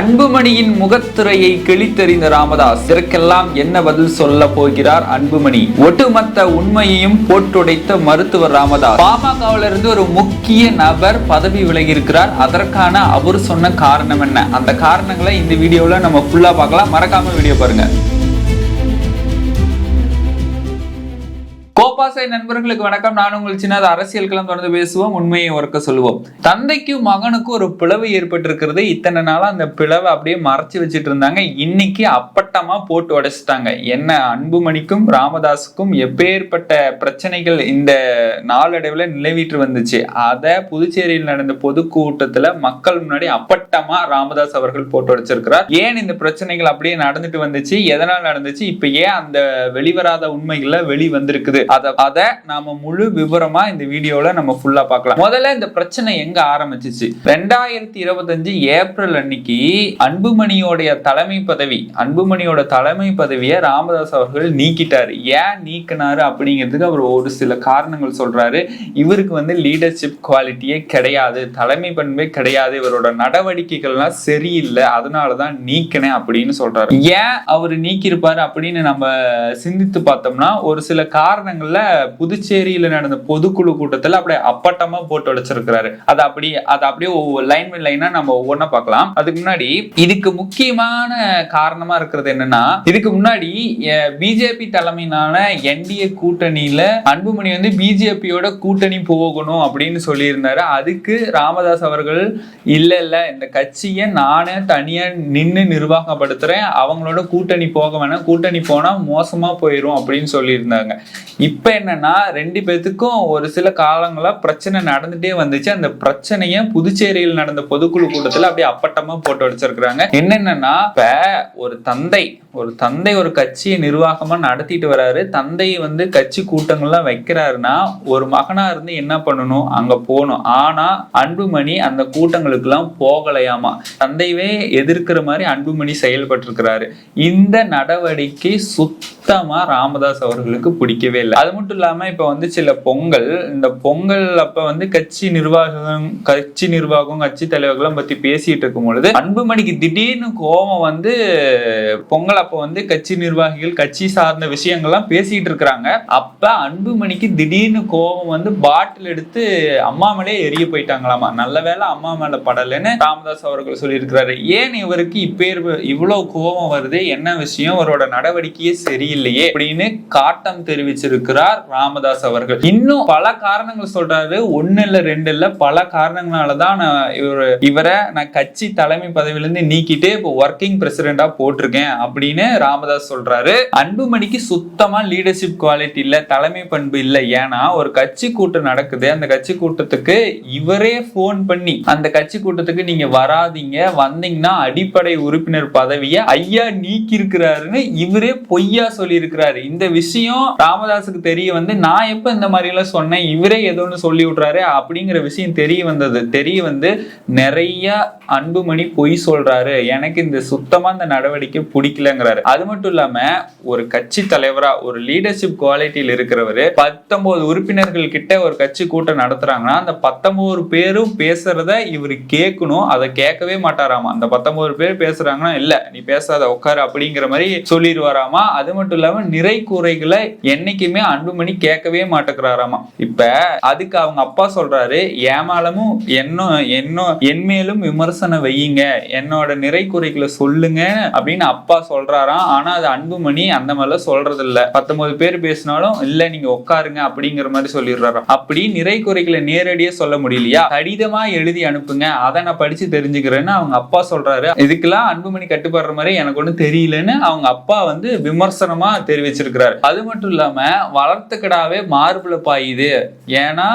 அன்புமணியின் முகத்திரையை கிழித்தறிந்த ராமதாஸ் இதற்கெல்லாம் என்ன பதில் சொல்ல போகிறார் அன்புமணி? ஒட்டுமொத்த உண்மையையும் போட்டுடைத்த மருத்துவர் ராமதாஸ். பாமகவில இருந்து ஒரு முக்கிய நபர் பதவி விலகி இருக்கிறார் அதற்கான அவர் சொன்ன காரணம் என்ன? அந்த காரணங்களை இந்த வீடியோல நம்ம ஃபுல்லா பார்க்கலாம். மறக்காம வீடியோ பாருங்க. கோபாசை நண்பர்களுக்கு வணக்கம். நான் உங்கள் சின்னது அரசியல் களம் தொடர்ந்து பேசுவோம் உண்மையை உறக்க சொல்லுவோம். தந்தைக்கும் மகனுக்கும் ஒரு பிளவு ஏற்பட்டிருக்கிறது. இத்தனை நாளா அந்த பிளவை அப்படியே மறைச்சு வச்சுட்டு இருந்தாங்க இன்னைக்கு அப்பட்டமா போட்டு உடைச்சிட்டாங்க. என்ன அன்புமணிக்கும் ராமதாஸுக்கும் எப்பேற்பட்ட பிரச்சனைகள் இந்த நாளடைவுல நிலவிட்டு வந்துச்சு. அதை புதுச்சேரியில் நடந்த பொதுக்கூட்டத்துல மக்கள் முன்னாடி அப்பட்டமா ராமதாஸ் அவர்கள் போட்டு உடைச்சிருக்கிறார். ஏன் இந்த பிரச்சனைகள் அப்படியே நடந்துட்டு வந்துச்சு? எதனால் நடந்துச்சு? இப்ப ஏன் அந்த வெளிவராத உண்மைகள்ல வெளி வந்திருக்குது அதை அதை நாம முழு விவரமா இந்த வீடியோல நம்ம ஃபுல்லா பார்க்கலாம் முதல்ல இந்த பிரச்சனை எங்க ஆரம்பிச்சிச்சு? ரெண்டாயிரத்தி இருபத்தஞ்சு ஏப்ரல் அன்னைக்கு அன்புமணியோடைய தலைமை பதவி அன்புமணியோட தலைமை பதவியை ராமதாஸ் அவர்கள் நீக்கிட்டாரு. ஏன் நீக்கினாரு அப்படிங்கிறதுக்கு அவர் ஒரு சில காரணங்கள் சொல்றாரு. இவருக்கு வந்து லீடர்ஷிப் குவாலிட்டியே கிடையாது தலைமை பண்பே கிடையாது இவரோட நடவடிக்கைகள்லாம் சரியில்லை அதனாலதான் நீக்கினேன் அப்படின்னு சொல்றாரு. ஏன் அவர் நீக்கியிருப்பாரு அப்படின்னு நம்ம சிந்தித்து பார்த்தோம்னா ஒரு சில காரணங்கள்ல புதுச்சேரியில நடந்த பொதுக்குழு கூட்டத்துல அப்படியே அப்பட்டமா போட்டு உடைச்சிருக்கிறாரு அது அப்படி அது அப்படியே லைன் பை லைனா நம்ம ஒவ்வொன்னா பார்க்கலாம். அதுக்கு முன்னாடி இதுக்கு முக்கியமான காரணமா இருக்கிறது என்னன்னா இதுக்கு முன்னாடி பிஜேபி தலைமையிலான என்டிஏ கூட்டணியில அன்புமணி வந்து பிஜேபியோட கூட்டணி போகணும் அப்படின்னு சொல்லியிருந்தாரு. அதுக்கு ராமதாஸ் அவர்கள் இல்ல இல்ல இந்த கட்சியை நானே தனியா நின்னு நிர்வாகப்படுத்துறேன். அவங்களோட கூட்டணி போக வேணாம். கூட்டணி போனா மோசமா போயிரும் அப்படின்னு சொல்லியிருந்தாங்க. இப்ப என்னன்னா ரெண்டு பேத்துக்கும் ஒரு சில காலங்களா பிரச்சனை நடந்துட்டே வந்துச்சு. அந்த பிரச்சனையை புதுச்சேரியில் நடந்த பொதுக்குழு கூட்டத்துல அப்படியே அப்பட்டமா போட்டு வச்சிருக்கிறாங்க. என்னென்னன்னா இப்ப ஒரு தந்தை ஒரு தந்தை ஒரு கட்சியை நிர்வாகமா நடத்திட்டு வராரு. தந்தை வந்து கட்சி கூட்டங்கள்லாம் வைக்கிறாருன்னா ஒரு மகனா இருந்து என்ன பண்ணணும்? அங்க போகணும். ஆனா அன்புமணி அந்த கூட்டங்களுக்கெல்லாம் போகலையாமா? தந்தையவே எதிர்க்கிற மாதிரி அன்புமணி செயல்பட்டிருக்கிறாரு. இந்த நடவடிக்கை சுத்தமா ராமதாஸ் அவர்களுக்கு பிடிக்கவே இல்லை. அது மட்டும் இல்லாம இப்ப வந்து சில பொங்கல் இந்த பொங்கல் அப்ப வந்து கட்சி நிர்வாகம் கட்சி நிர்வாகம் கட்சி தலைவர்களும் பத்தி பேசிட்டு இருக்கும் பொழுது அன்புமணிக்கு திடீர்னு கோபம் வந்து பொங்கல் அப்ப வந்து கட்சி நிர்வாகிகள் கட்சி சார்ந்த விஷயங்கள்லாம் பேசிட்டு இருக்கிறாங்க. அப்ப அன்புமணிக்கு திடீர்னு கோபம் வந்து பாட்டில் எடுத்து அம்மா மேலே எரிய போயிட்டாங்களாமா? நல்ல வேளை அம்மா மேல படலைன்னு ராமதாஸ் அவர்கள் சொல்லியிருக்கிறாரு. ஏன் இவருக்கு இப்பேர் இவ்வளவு கோபம் வருது? என்ன விஷயம்? அவரோட நடவடிக்கையே சரியில்லையே அப்படின்னு காட்டம் தெரிவிச்சிருக்கிறார் ராமதாஸ் அவர்கள். இன்னும் பல காரணங்கள் சொல்றாரு. ஒன்னு இல்ல ரெண்டு இல்ல பல காரணங்களாலதான் நான் இவர் இவரை நான் கட்சி தலைமை பதவியிலிருந்து நீக்கிட்டு இப்போ ஒர்க்கிங் பிரசிடென்டா போட்டிருக்கேன் அப்படின்னு ராமதாஸ் சொல்றாரு. அன்புமணிக்கு சுத்தமா லீடர்ஷிப் குவாலிட்டி இல்ல தலைமை பண்பு இல்ல. ஏன்னா ஒரு கட்சி கூட்டம் நடக்குது. அந்த கட்சி கூட்டத்துக்கு இவரே போன் பண்ணி அந்த கட்சி கூட்டத்துக்கு நீங்க வராதீங்க. வந்தீங்கன்னா அடிப்படை உறுப்பினர் பதவியை ஐயா நீக்கி இருக்கிறாருன்னு இவரே பொய்யா சொல்லி இருக்கிறாரு இந்த விஷயம் ராமதாஸுக்கு தெரிய வந்து நான் எப்போ இந்த மாதிரி எல்லாம் சொன்னேன் இவரே ஏதோ ஒன்று சொல்லி விட்றாரு அப்படிங்கிற விஷயம் தெரிய வந்தது. தெரிய வந்து நிறைய அன்புமணி பொய் சொல்றாரு. எனக்கு இந்த சுத்தமா இந்த நடவடிக்கை பிடிக்கலங்கிறாரு. அது மட்டும் இல்லாம ஒரு கட்சி தலைவராக ஒரு லீடர்ஷிப் குவாலிட்டியில் இருக்கிறவரு பத்தொன்பது உறுப்பினர்கள் கிட்ட ஒரு கட்சி கூட்டம் நடத்துறாங்கன்னா அந்த பத்தொம்போது பேரும் பேசுகிறத இவர் கேட்கணும். அதை கேட்கவே மாட்டாராமா. அந்த பத்தொன்பது பேர் பேசுறாங்கன்னா இல்லை நீ பேசாத உட்காரு அப்படிங்கிற மாதிரி சொல்லிடுவாராமா. அது மட்டும் இல்லாமல் நிறை குறைகளை என்னைக்குமே அன்புமணி கேட்கவே மாட்டேங்கிறாராமா. இப்ப அதுக்கு அவங்க அப்பா சொல்றாரு ஏமாலமும் என்ன என்ன என் மேலும் விமர்சனம் வையுங்க என்னோட நிறை குறைகளை சொல்லுங்க அப்படின்னு அப்பா சொல்றாராம். ஆனா அது அன்புமணி அந்த மாதிரிலாம் சொல்றது இல்ல பத்தொன்பது பேர் பேசினாலும் இல்ல நீங்க உட்காருங்க அப்படிங்கிற மாதிரி சொல்லிடுறாராம். அப்படி நிறை குறைகளை நேரடியா சொல்ல முடியலையா? கடிதமா எழுதி அனுப்புங்க. அதை நான் படிச்சு தெரிஞ்சுக்கிறேன்னு அவங்க அப்பா சொல்றாரு. இதுக்கெல்லாம் அன்புமணி கட்டுப்படுற மாதிரி எனக்கு ஒண்ணும் தெரியலன்னு அவங்க அப்பா வந்து விமர்சனமா தெரிவிச்சிருக்கிறாரு. அது மட்டும் இல்லாம வளர்த்துக்கிடாவே மார்பில் பாயுது. ஏன்னா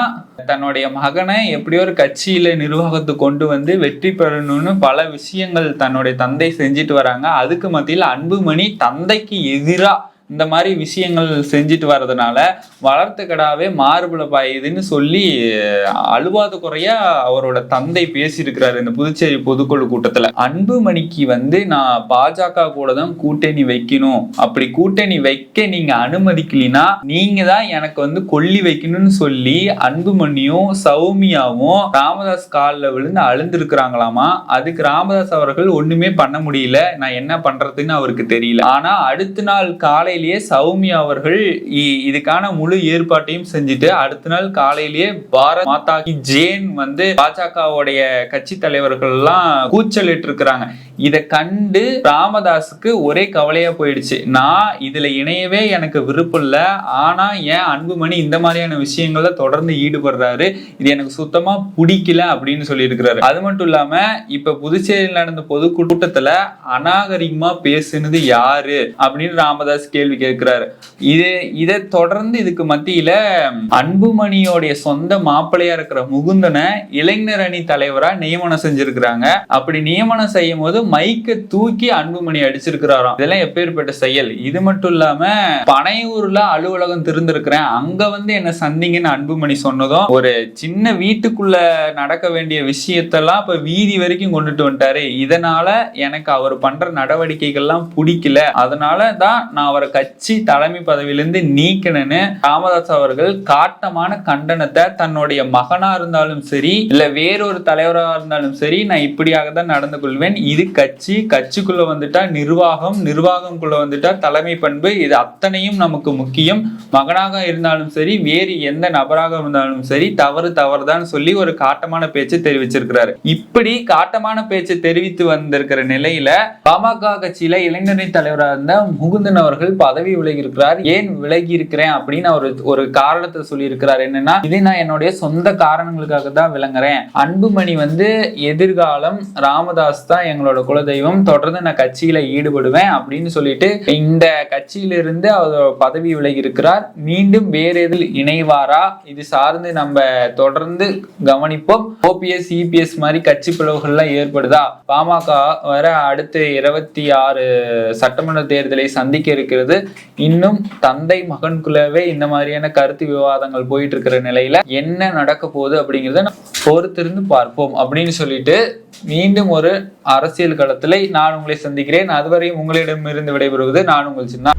தன்னுடைய மகனை எப்படியோ ஒரு கட்சியில நிர்வாகத்தை கொண்டு வந்து வெற்றி பெறணும்னு பல விஷயங்கள் தன்னுடைய தந்தை செஞ்சுட்டு வராங்க. அதுக்கு மத்தியில் அன்புமணி தந்தைக்கு எதிரா இந்த மாதிரி விஷயங்கள் செஞ்சுட்டு வர்றதுனால வளர்த்து கடாவே மார்புல பாயுதுன்னு சொல்லி அழுவாத குறையா அவரோட தந்தை பேசியிருக்கிறாரு இந்த புதுச்சேரி பொதுக்குழு கூட்டத்துல. அன்புமணிக்கு வந்து நான் பாஜக கூட தான் கூட்டணி வைக்கணும். அப்படி கூட்டணி வைக்க நீங்க அனுமதிக்கலினா நீங்க தான் எனக்கு வந்து கொல்லி வைக்கணும்னு சொல்லி அன்புமணியும் சௌமியாவும் ராமதாஸ் காலில் விழுந்து அழுந்திருக்கிறாங்களாமா? அதுக்கு ராமதாஸ் அவர்கள் ஒண்ணுமே பண்ண முடியல. நான் என்ன பண்றதுன்னு அவருக்கு தெரியல. ஆனா அடுத்த நாள் காலை காலையிலேயே சௌமியா அவர்கள் இ- இதுக்கான முழு ஏற்பாட்டையும் செஞ்சுட்டு அடுத்த நாள் காலையிலேயே பாரத் மாதா கி ஜேன் வந்து பாஜகவுடைய கட்சி தலைவர்கள் எல்லாம் கூச்சலிட்டு இருக்கிறாங்க இதை கண்டு ராமதாஸுக்கு ஒரே கவலையா போயிடுச்சு. நான் இதுல இணையவே எனக்கு விருப்பம் இல்ல. ஆனா ஏன் அன்புமணி இந்த மாதிரியான விஷயங்கள்ல தொடர்ந்து ஈடுபடுறாரு. இது எனக்கு சுத்தமா பிடிக்கல அப்படின்னு சொல்லியிருக்கிறாரு. அது மட்டும் இல்லாம இப்ப புதுச்சேரியில் நடந்த பொது கூட்டத்துல அநாகரிகமா பேசுனது யாரு? அப்படின்னு ராமதாஸ் கேள்வி கேட்கிறாரு. இது இதை தொடர்ந்து இதுக்கு மத்தியில அன்புமணியோடைய சொந்த மாப்பிள்ளையா இருக்கிற முகுந்தனை இளைஞர் அணி தலைவரா நியமனம் செஞ்சிருக்கிறாங்க. அப்படி நியமனம் செய்யும் போது மைக்க தூக்கி அன்புமணி அடிச்சிருக்கிறாராம். இதெல்லாம் எப்பேற்பட்ட செயல்? இது மட்டும் இல்லாம பனையூர்ல அலுவலகம் திறந்திருக்கிறேன். அங்க வந்து என்ன சந்திங்கன்னு அன்புமணி சொன்னதும் ஒரு சின்ன வீட்டுக்குள்ள நடக்க வேண்டிய விஷயத்தெல்லாம் இப்ப வீதி வரைக்கும் கொண்டுட்டு வந்துட்டாரு. இதனால எனக்கு அவர் பண்ற நடவடிக்கைகள்லாம் பிடிக்கல. அதனால தான் நான் அவரை கட்சி தலைமை பதவியிலிருந்து நீக்கணும்னு ராமதாஸ் அவர்கள் காட்டமான கண்டனத்தை தன்னுடைய மகனா இருந்தாலும் சரி இல்ல வேறொரு தலைவராக இருந்தாலும் சரி நான் இப்படியாக தான் நடந்து கொள்வேன். இது கட்சி கட்சிக்குள்ள வந்துட்டா நிர்வாகம் நிர்வாகம்குள்ள வந்துட்டா தலைமை பண்பு இது அத்தனையும் நமக்கு முக்கியம். மகனாக இருந்தாலும் சரி வேறு எந்த நபராக இருந்தாலும் சரி தவறு தவறுதான் சொல்லி ஒரு காட்டமான பேச்சு தெரிவிச்சிருக்கிறாரு. இப்படி காட்டமான பேச்சு தெரிவித்து வந்திருக்கிற நிலையில பாமக கட்சியில இளைஞரணி தலைவராக இருந்த முகுந்தன் அவர்கள் பதவி விலகி இருக்கிறார். ஏன் விலகி இருக்கிறேன் அப்படின்னு அவர் ஒரு காரணத்தை சொல்லி இருக்கிறார் என்னன்னா இது நான் என்னுடைய சொந்த காரணங்களுக்காக தான் விளங்குறேன். அன்புமணி வந்து எதிர்காலம் ராமதாஸ் தான் எங்களோட குலதெய்வம். தொடர்ந்து நான் கட்சியில ஈடுபடுவேன் அப்படின்னு சொல்லிட்டு இந்த கட்சியிலிருந்து அவர் பதவி விலகி இருக்கிறார். மீண்டும் வேறு எதில் இணைவாரா? இது சார்ந்து நம்ம தொடர்ந்து கவனிப்போம். ஓபிஎஸ் இபிஎஸ் மாதிரி கட்சி பிளவுகள்லாம் ஏற்படுதா? பாமக வர அடுத்து இருபத்தி ஆறு சட்டமன்ற தேர்தலை சந்திக்க இருக்கிறது. இன்னும் தந்தை மகன்குள்ளவே இந்த மாதிரியான கருத்து விவாதங்கள் போயிட்டு இருக்கிற நிலையில என்ன நடக்க போகுது அப்படிங்கிறத பொறுத்திருந்து பார்ப்போம் அப்படின்னு சொல்லிட்டு மீண்டும் ஒரு அரசியல் களத்துல நான் உங்களை சந்திக்கிறேன். அதுவரையும் உங்களிடமிருந்து விடைபெறுவது நான் உங்கள் சின்ன